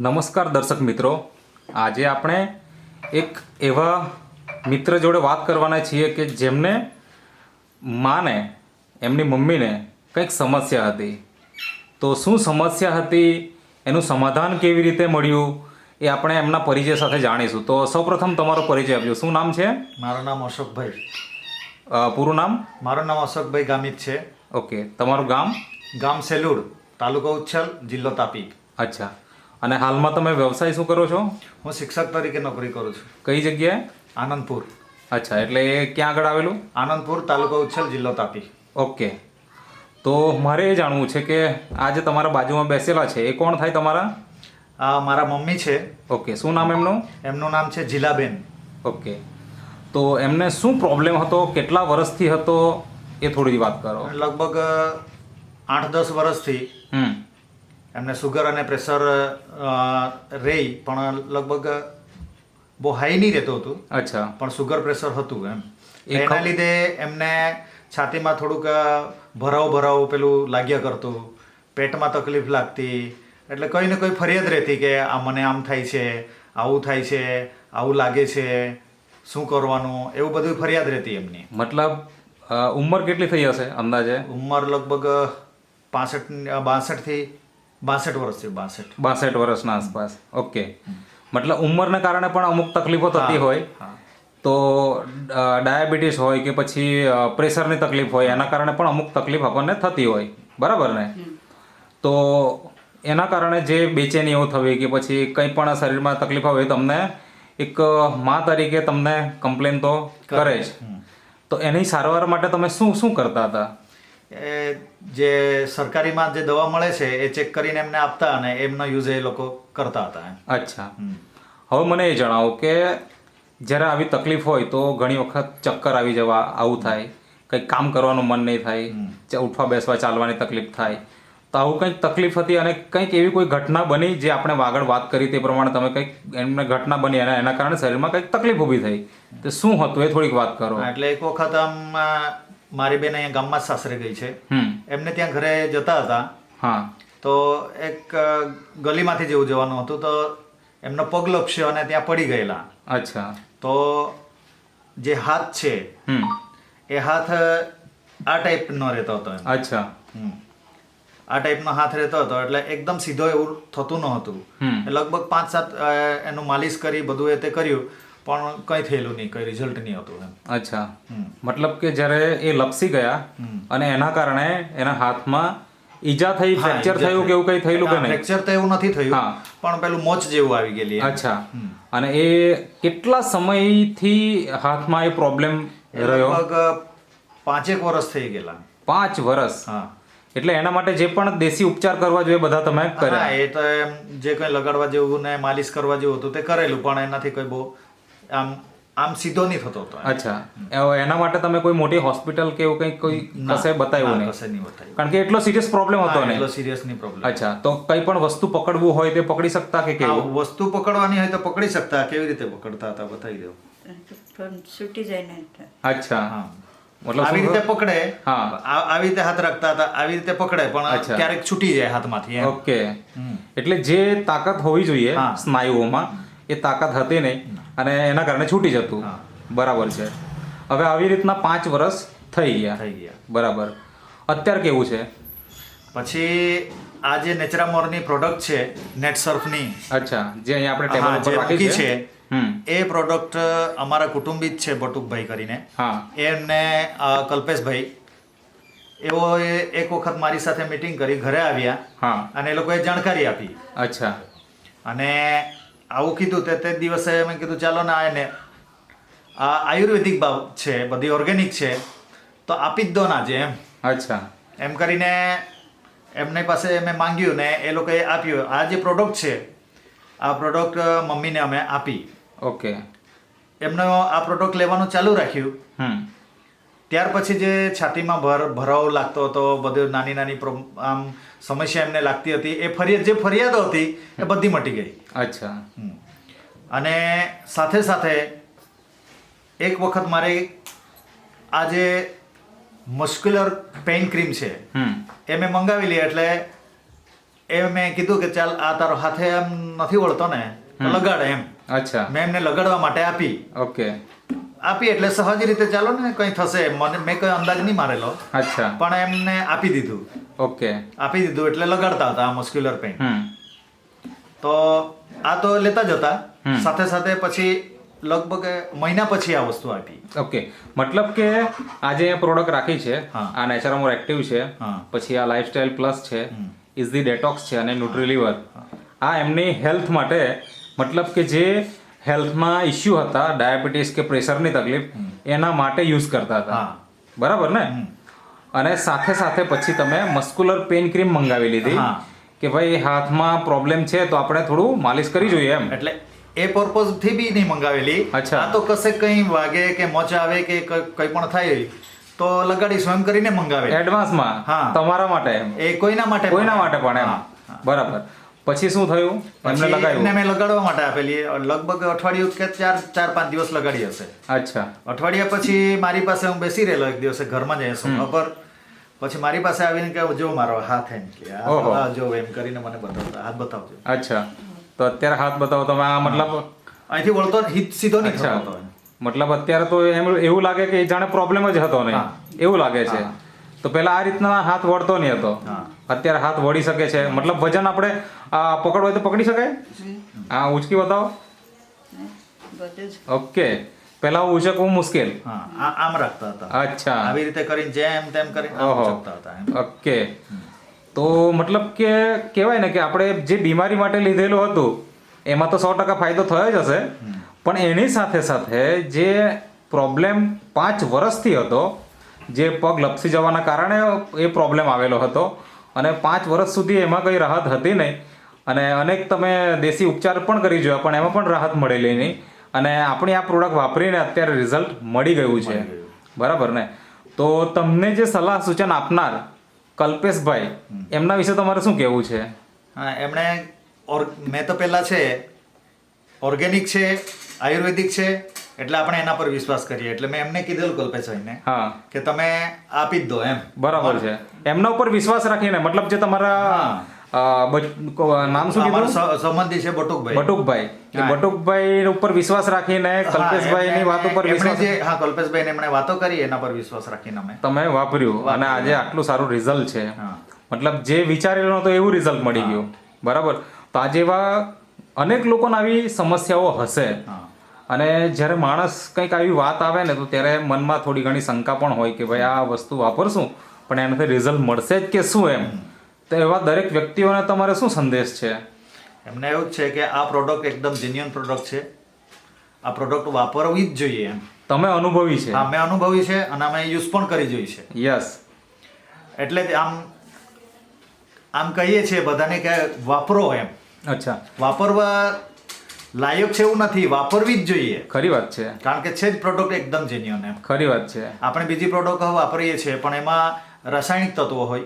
નમસ્કાર દર્શક મિત્રો. આજે આપણે એક એવા મિત્ર જોડે વાત કરવાના છીએ કે જેમને માને એમની મમ્મીને કંઈક સમસ્યા હતી. તો શું સમસ્યા હતી? એનું સમાધાન કેવી રીતે મળ્યું? એ આપણે એમના પરિચય સાથે જાણીશું. તો સૌપ્રથમ તમારો પરિચય આપજો. શું નામ છે? મારું નામ અશોકભાઈ. પૂરું નામ? મારું નામ અશોકભાઈ ગામિત છે. ઓકે. તમારું ગામ? ગામ સેલુડ તાલુકો ઉચ્છલ જિલ્લો તાપી. અચ્છા. અને હાલમાં તમે વ્યવસાય શું કરો છો? હું શિક્ષક તરીકે નોકરી કરું છું. કઈ જગ્યાએ? આનંદપુર. અચ્છા એટલે એ ક્યાં આગળ આવેલું? આનંદપુર તાલુકો ઉચ્છલ જિલ્લો તાપી. ઓકે. તો મારે એ જાણવું છે કે આ જે તમારા બાજુમાં બેસેલા છે. એ કોણ થાય તમારા? આ મારા મમ્મી છે. ઓકે શું નામ એમનું? એમનું નામ છે જીલાબેન. ઓકે. તો એમને શું પ્રોબ્લેમ હતો? કેટલા વર્ષથી હતો? એ થોડી વાત કરો. લગભગ આઠ દસ વર્ષથી હમ. એમને સુગર અને પ્રેશર રહે પણ લગભગ બહુ હાઈ નહીં રહેતું હતું. અચ્છા. પણ સુગર પ્રેશર હતું એમ. એના લીધે એમને છાતીમાં થોડુંક ભરાવ ભરાવ પેલું લાગ્યા કરતું. પેટમાં તકલીફ લાગતી. એટલે કંઈ ને કંઈ ફરિયાદ રહેતી કે આ મને આમ થાય છે આવું થાય છે આવું લાગે છે શું કરવાનું? એવું બધું ફરિયાદ રહેતી એમની. મતલબ ઉંમર કેટલી થઈ હશે અંદાજે? ઉંમર લગભગ પાસઠ બાસઠથી બાસઠ વર્ષથી બાસઠ. બાસઠ વર્ષના આસપાસ. ઓકે. મતલબ ઉંમરને કારણે પણ અમુક તકલીફો થતી હોય. તો ડાયાબિટીસ હોય કે પછી પ્રેશરની તકલીફ હોય એના કારણે પણ અમુક તકલીફ આપણને થતી હોય. બરાબર ને? તો એના કારણે જે બેચેનીઓ થવી કે પછી કંઈ પણ શરીરમાં તકલીફ આવે તમને એક મા તરીકે તમને કમ્પ્લેન તો કરે. જ. તો એની સારવાર માટે તમે શું શું કરતા હતા? એ જે સરકારીમાં જે દવા મળે છે એ ચેક કરીને એમને આપતા અને એમનો યુઝ એ લોકો કરતા હતા અચ્છા. હવે મને એ જણાવો કે જ્યારે આવી તકલીફ હોય તો ઘણી વખત ચક્કર આવી જવા આવું થાય. કંઈક કામ કરવાનું મન નહીં થાય. ઉઠવા બેસવા ચાલવાની તકલીફ થાય. તો આવું કંઈક તકલીફ હતી અને કંઈક એવી કોઈ ઘટના બની જે આપણે આગળ વાત કરી તે પ્રમાણે તમે કંઈક એમને ઘટના બની અને એના કારણે શરીરમાં કંઈક તકલીફ ઊભી થઈ. તો શું હતું એ થોડીક વાત કરો. એટલે એક વખત આમ મારી બેન અહીંયા ગામમાં જ સાસરે ગઈ છે. એમને ત્યાં ઘરે જતા હતા. હા. તો એક ગલીમાંથી જેવું જવાનું હતું તો એમનો પગ લપસ્યો અને ત્યાં પડી ગયેલા. અચ્છા. તો જે હાથ છે હમ. એ હાથ આ ટાઈપનો રહેતો હતો અચ્છા. હમ. આ ટાઈપનો હાથ રહેતો હતો એટલે એકદમ સીધો એવું થતું ન હતું લગભગ પાંચ સાત એનું માલિશ કરી બધું એ તે કર્યું. પણ કંઈ થયેલું નહીં કંઈ રિઝલ્ટ નહીં હતું એમ. અચ્છા. મતલબ કે જ્યારે એ લપસી ગયા અને એના કારણે એના હાથમાં ઈજા થઈ ફ્રેક્ચર થયું કે એવું કંઈ થયેલું કે નહીં? ફ્રેક્ચર તો એવું નથી થયું પણ પેલું મોચ જેવું આવી ગયેલી અચ્છા. અને એ કેટલા સમયથી હાથમાં એ પ્રોબ્લેમ રહ્યો? લગભગ પાંચેક વર્ષ થઈ ગયેલા. પાંચ વર્ષ હા. એટલે એના માટે જે પણ દેશી ઉપચાર કરવા જોઈએ બધા તમે કર્યા? એ તો એમ જે કંઈ લગાડવા જેવું ને માલિશ કરવા જેવું હતું તે કરેલું પણ એનાથી કોઈ બહુ આમ આમ સીધો નહીં થતો હતો અચ્છા. એના માટે તમે કોઈ મોટી હોસ્પિટલ કે એવું કંઈક કોઈ કશે બતાવ્યું નહીં? કશે નહીં બતાવ્યું. કારણ કે એટલો સિરિયસ પ્રોબ્લેમ હતો ને? એટલો સિરિયસ નહીં પ્રોબ્લેમ અચ્છા. તો કઈ પણ વસ્તુ પકડવું હોય તે પકડી શકતા કે કેવું? વસ્તુ પકડવાની હોય તો પકડી શકતા. કેવી રીતે પકડતા હતા બતાવી દો. છૂટી જાય ને અચ્છા. હા. મતલબ આવી રીતે પકડે. હા. આવી રીતે હાથ રાખતા હતા આવી રીતે પકડે પણ અચ્છા. ક્યારેક છૂટી જાય હાથમાંથી ઓકે. એટલે જે તાકાત હોવી જોઈએ સ્નાયુઓમાં એ તાકાત હતી નહીં. અને એના કારણે છૂટી જતું. બરાબર છે. હવે આવી રીતના પાંચ વર્ષ થઈ ગયા. થઈ ગયા. બરાબર. અત્યારે કેવું છે? પછી આ જે નેચરામોરની પ્રોડક્ટ છે નેટ સર્ફની અચ્છા. જે અહીંયા આપણે ટેબલ ઉપર રાખી છે. એ પ્રોડક્ટ અમારા કુટુંબી જ છે બટુકભાઈ કરીને. હા. એમને કલ્પેશભાઈ એવો એક વખત મારી સાથે મીટિંગ કરી ઘરે આવ્યા. હા. અને એ લોકોએ જાણકારી આપી. અચ્છા. અને આવું કીધું તે તે દિવસે મેં કીધું ચાલો ને આ એને આ આયુર્વેદિક બાબ છે બધી ઓર્ગેનિક છે તો આપી જ દો ના જે એમ. અચ્છા. એમ કરીને એમની પાસે મેં માંગ્યું ને એ લોકોએ આપ્યું. આ જે પ્રોડક્ટ છે આ પ્રોડક્ટ મમ્મીને અમે આપી. ઓકે એમનો આ પ્રોડક્ટ લેવાનું ચાલુ રાખ્યું. હમ. ત્યાર પછી જે છાતીમાં ભર ભરાવો લાગતો હતો બધું નાની નાની આમ સમસ્યા એમને લાગતી હતી એ ફરિયાદ જે ફરિયાદો હતી એ બધી મટી ગઈ. અચ્છા. અને સાથે સાથે એક વખત મારે આ જે મસ્ક્યુલર પેઇન ક્રીમ છે એ મેં મંગાવી લી એટલે એ મેં કીધું કે ચાલ આ તારો હાથે એમ નથી વળતો ને લગાડ એમ. અચ્છા. મેં એમને લગાડવા માટે આપી. ઓકે. આપી એટલે સહજ રીતે ચાલો ને કંઈ થશે. મને મેં કોઈ અંદાજ નહીં મારેલો. અચ્છા. પણ એમને આપી દીધું. ઓકે. આપી દીધું એટલે લગાડતા હતા આ મસ્ક્યુલર પેઇન તો આ તો લેતા જ હતા. સાથે સાથે પછી લગભગ મહિના પછી આ વસ્તુ આપી. ઓકે. મતલબ કે આજે પ્રોડક્ટ રાખી છે. આ નેચરમોર એક્ટિવ છે. પછી આ લાઇફસ્ટાઇલ પ્લસ છે ઇઝ ધી ડેટોક્સ છે અને ન્યુટ્રીલિવર આ એમની હેલ્થ માટે મતલબ કે જે હેલ્થમાં ઇસ્યુ હતા ડાયાબિટીસ કે પ્રેશરની તકલીફ એના માટે યુઝ કરતા હતા. હા. બરાબર ને? અને સાથે સાથે પછી તમે મસ્ક્યુલર પેઇન ક્રીમ મંગાવી લીધી કે ભાઈ હાથમાં પ્રોબ્લેમ છે તો આપણે થોડું માલિશ કરી જોઈએ એમ. એટલે એ પર્પઝથી બી નહીં મંગાવેલી. અચ્છા. તો કશે કંઈ વાગે કે મોચ આવે કે કંઈ પણ થાય તો લગાડીશું એમ કરીને મંગાવે. એડવાન્સમાં. તમારા માટે એમ? એ કોઈના માટે કોઈના માટે પણ એમ? બરાબર. પછી શું થયું? એમને એમને લગાવ્યું? મેં લગાડવા માટે આપેલી. લગભગ અઠવાડિયું કે ચાર ચાર પાંચ દિવસ લગાડી હશે. અચ્છા. અઠવાડિયા પછી મારી પાસે હું બેસી રહેલો એક દિવસે ઘરમાં જ સોફા પર. પછી મારી પાસે આવીને કે જો મારો હાથ એમ કે જો એમ કરીને મને બતાવતા હાથ બતાવજો. અચ્છા. તો અત્યારે હાથ બતાવો તમે આ મતલબ અહીંથી વળતો હિત સીધો નહીં મતલબ અત્યારે તો એમ એવું લાગે કે જાણે પ્રોબ્લેમ જ હતો નહીં. એવું લાગે છે. તો પેલા આ રીતના હાથ વળતો નહીં હતો. અત્યારે હાથ વળી શકે છે. મતલબ વજન આપણે આ પકડવો હોય તો પકડી શકાય? હા? ઉચકી બતાવો ઓકે. પેલા ઉચકવું મુશ્કેલ. આમ રાખતા હતા. અચ્છા. આવી રીતે કરીને જેમ તેમ કરીને ઓહો. ઉચકતા હતા ઓકે. તો મતલબ કે કહેવાય ને કે આપણે જે બીમારી માટે લીધેલું હતું એમાં તો સો ટકા ફાયદો થયો જ હશે. પણ એની સાથે સાથે જે પ્રોબ્લેમ પાંચ વર્ષથી હતો જે પગ લપસી જવાના કારણે એ પ્રોબ્લેમ આવેલો હતો. અને પાંચ વર્ષ સુધી એમાં કંઈ રાહત હતી નહીં. અને અનેક તમે દેશી ઉપચાર પણ કરી જોયા પણ એમાં પણ રાહત મળેલી નહીં. અને આપણી આ પ્રોડક્ટ વાપરીને અત્યારે રિઝલ્ટ મળી ગયું છે. બરાબર ને? તો તમને જે સલાહ સૂચન આપનાર કલ્પેશભાઈ એમના વિશે તમારે શું કહેવું છે? હા એમણે ઓર- મેં તો પહેલાં છે ઓર્ગેનિક છે આયુર્વેદિક છે એટલે આપણે એના પર વિશ્વાસ કરીએ. એટલે મેં એમને કીધેલું કલ્પેશભાઈને હા. કે તમે આપી જ દો એમ. બરાબર છે. એમના ઉપર વિશ્વાસ રાખીને મતલબ જે તમારા નામ શું કીધું? સંબંધી છે બટુકભાઈ. બટુકભાઈ. બટુકભાઈ ઉપર વિશ્વાસ રાખીને કલ્પેશભાઈ ની વાત ઉપર વિશ્વાસ હા કલ્પેશભાઈને એમણે વાતો કરી એના પર વિશ્વાસ રાખીને અમે. તમે વાપર્યું. અને આજે આટલું સારું રિઝલ્ટ છે. મતલબ જે વિચારેલું હતું એવું રિઝલ્ટ મળી ગયું. બરાબર? તો આજે એવા અનેક લોકોને આવી સમસ્યાઓ હશે. અને જ્યારે માણસ કંઈક આવી વાત આવે ને તો ત્યારે મનમાં થોડી ઘણી શંકા પણ હોય કે ભાઈ આ વસ્તુ વાપરશું? પણ એનાથી રિઝલ્ટ મળશે જ કે શું એમ? તો એવા દરેક વ્યક્તિઓને તમારે શું સંદેશ છે? એમને એવું જ છે કે આ પ્રોડક્ટ એકદમ જેન્યુઅન પ્રોડક્ટ છે. આ પ્રોડક્ટ વાપરવી જ જોઈએ એમ. તમે અનુભવી છે. હા મેં અનુભવી છે અને અમે યુઝ પણ કરી જોઈ છે. યસ એટલે આમ આમ કહીએ છીએ બધાને કે વાપરો એમ. અચ્છા. વાપરવા લાયક છે એવું નથી વાપરવી જ જોઈએ. ખરી વાત છે. કારણ કે છે જ પ્રોડક્ટ એકદમ જેન્યુઅન એમ. ખરી વાત છે. આપણે બીજી પ્રોડક્ટ વાપરીએ છીએ પણ એમાં રાસાયણિક તત્વો હોય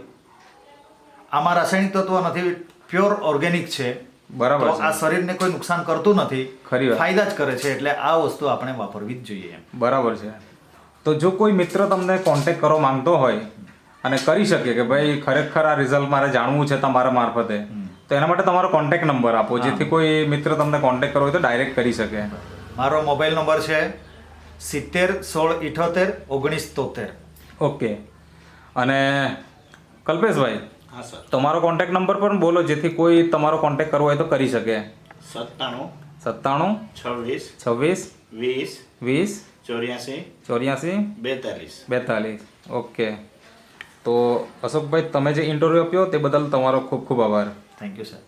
આમાં રાસાયણિક તત્વો નથી પ્યોર ઓર્ગેનિક છે. બરાબર આ શરીરને કોઈ નુકસાન કરતું નથી. ખરી ફાયદા જ કરે છે એટલે આ વસ્તુ આપણે વાપરવી જ જોઈએ બરાબર છે. તો જો કોઈ મિત્ર તમને કોન્ટેક્ટ કરવા માંગતો હોય અને કરી શકે કે ભાઈ ખરેખર આ રિઝલ્ટ મારે જાણવું છે તમારા મારફતે તો એના માટે તમારો કોન્ટેક્ટ નંબર આપો. જેથી કોઈ મિત્ર તમને કોન્ટેક્ટ કરવો હોય તો ડાયરેક્ટ કરી શકે. મારો મોબાઈલ નંબર છે સિત્તેર સોળ ઇઠોતેર ઓગણીસ તોતેર. ઓકે. અને કલ્પેશભાઈ હા સર. તમારો કોન્ટેક્ટ નંબર પણ બોલો જેથી કોઈ તમારો કોન્ટેક્ટ કરવો હોય તો કરી શકે. સત્તાણું સત્તાણું છવ્વીસ છવ્વીસ વીસ વીસ ચોર્યાસી ચોર્યાસી બેતાલીસ. બેતાલીસ. ઓકે. તો અશોકભાઈ તમે જે ઇન્ટરવ્યૂ આપ્યો તે બદલ તમારો ખૂબ ખૂબ આભાર. Thank you sir